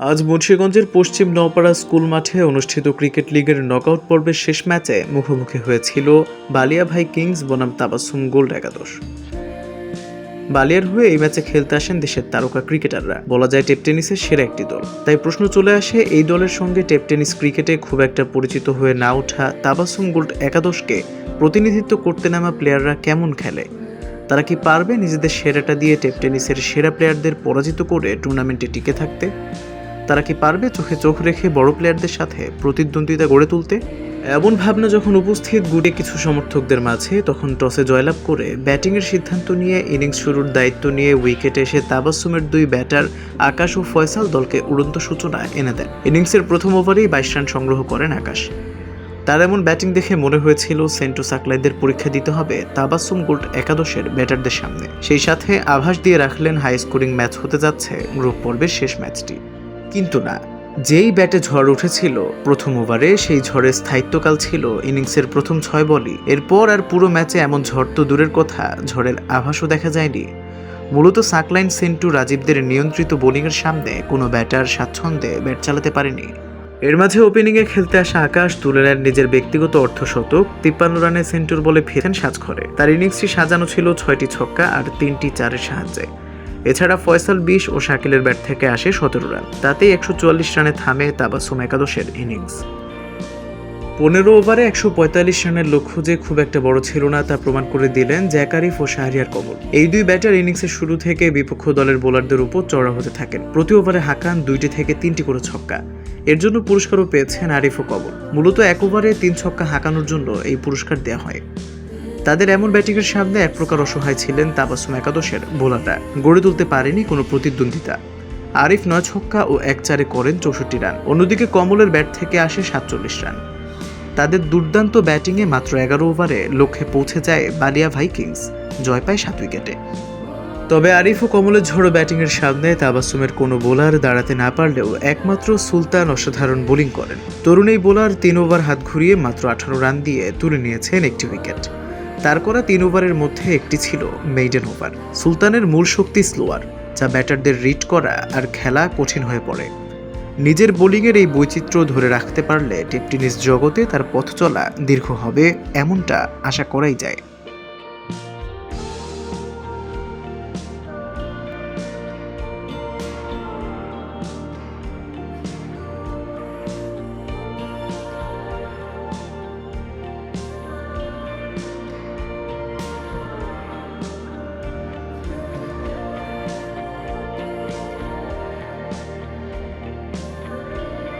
আজ মুন্সীগঞ্জের পশ্চিম নওপাড়া স্কুল মাঠে অনুষ্ঠিত ক্রিকেট লিগের নকআউট পর্বের শেষ ম্যাচে মুখোমুখি হয়েছিল বালিয়া ভাই কিংস বনাম তাবাসুম গোল্ড একাদশ। বালিয়ার হয়ে এই ম্যাচে খেলতে আসেন দেশের তারকা ক্রিকেটাররা। বলা যায় টেপ টেনিসের সেরা একটি দল। তাই প্রশ্ন চলে আসে, এই দলের সঙ্গে টেপ টেনিস ক্রিকেটে খুব একটা পরিচিত হয়ে না ওঠা তাবাসুম গোল্ড একাদশকে প্রতিনিধিত্ব করতে নামা প্লেয়াররা কেমন খেলে? তারা কি পারবে নিজেদের সেরাটা দিয়ে টেপ টেনিসের সেরা প্লেয়ারদের পরাজিত করে টুর্নামেন্টে টিকে থাকতে? তারা কি পারবে চোখে চোখ রেখে বড় প্লেয়ারদের সাথে প্রতিদ্বন্দ্বিতা গড়ে তুলতে? এমন ভাবনা যখন উপস্থিত গুটে কিছু সমর্থকদের মাঝে, তখন টসে জয়লাভ করে ব্যাটিংয়ের সিদ্ধান্ত নিয়ে ইনিংস শুরুর দায়িত্ব নিয়ে উইকেটে এসে তাবাসুমের দুই ব্যাটার আকাশ ও ফয়সাল দলকে উড়ন্ত সূচনা এনে দেন। ইনিংসের প্রথম ওভারেই বাইশ রান সংগ্রহ করেন আকাশ। তার এমন ব্যাটিং দেখে মনে হয়েছিল সেন্টু সাকলাইদের পরীক্ষা দিতে হবে তাবাসুম গোল্ড একাদশের ব্যাটারদের সামনে। সেই সাথে আভাস দিয়ে রাখলেন হাই স্কোরিং ম্যাচ হতে যাচ্ছে গ্রুপ পর্বের শেষ ম্যাচটি। কিন্তু না। যেই ব্যাটে ঝড় উঠেছিল, প্রথম ওভারে সেই ঝড়ের স্থায়িত্বকাল ছিল ইনিংসের প্রথম ছয় বলই। এরপর আর পুরো ম্যাচে এমন ঝড় তো দূরের কথা, ঝড়ের আভাসও দেখা যায়নি। মূলত সাকলাইন সেন্টু রাজীবদের নিয়ন্ত্রিত বোলিংয়ের সামনে কোনো ব্যাটার স্বাচ্ছন্দ্যে ব্যাট চালাতে পারেনি। এর মাঝে ওপেনিংয়ে খেলতে আসা আকাশ তুলে নেন নিজের ব্যক্তিগত অর্ধশতক, তিপ্পান্ন রানে সেন্টুর বলে ফিরেন সাজঘরে। তার ইনিংসটি সাজানো ছিল ছয়টি ছক্কা আর তিনটি চারের সাহায্যে। এছাড়া ফয়সাল বিশ ও শাকিলের ব্যাট থেকে আসে সতেরো রান। তাতেই একশো চুয়াল্লিশ রানে থামে তাবাসুম একাদশের ইনিংস। পনেরো ওভারে একশো পঁয়তাল্লিশ রানের লক্ষ্য যে খুব একটা বড় ছিল না তা প্রমাণ করে দিলেন জ্যাক আরিফ ও শাহরিয়ার কমল এই দুই ব্যাটার ইনিংসের শুরু থেকে বিপক্ষ দলের বোলারদের উপর চড়া হতে থাকেন। প্রতি ওভারে হাকান দুইটি থেকে তিনটি করে ছক্কা। এর জন্য পুরস্কারও পেয়েছেন আরিফ ও কমল মূলত এক ওভারে তিন ছক্কা হাঁকানোর জন্য এই পুরস্কার দেওয়া হয়। তাদের এমন ব্যাটিংয়ের সামনে এক প্রকার অসহায় ছিলেন তাবাসুম একাদশের বোলাররা। গড়ে তুলতে পারেনি কোনো প্রতিদ্বন্দ্বিতা। আরিফ নয় ছক্কা ও এক চারে করেন চৌষট্টি রান। অন্যদিকে কমলের ব্যাট থেকে আসে সাতচল্লিশ রান। তাদের দুর্দান্ত ব্যাটিংয়ে মাত্র এগারো ওভারে লক্ষ্যে পৌঁছে যায় বালিয়া ভাইকিংস। জয় পায় সাত উইকেটে। তবে আরিফ ও কমলের ঝড়ো ব্যাটিংয়ের সামনে তাবাসুমের কোনো বোলার দাঁড়াতে না পারলেও একমাত্র সুলতান অসাধারণ বোলিং করেন। তরুণ এই বোলার তিন ওভার হাত ঘুরিয়ে মাত্র আঠারো রান দিয়ে তুলে নিয়েছেন একটি উইকেট। তার করা তিন ওভারের মধ্যে একটি ছিল মেইডেন ওভার। সুলতানের মূল শক্তি স্লোয়ার, যা ব্যাটারদের রিড করা আর খেলা কঠিন হয়ে পড়ে। নিজের বোলিংয়ের এই বৈচিত্র্য ধরে রাখতে পারলে টেপ টেনিস জগতে তার পথ চলা দীর্ঘ হবে, এমনটা আশা করাই যায়।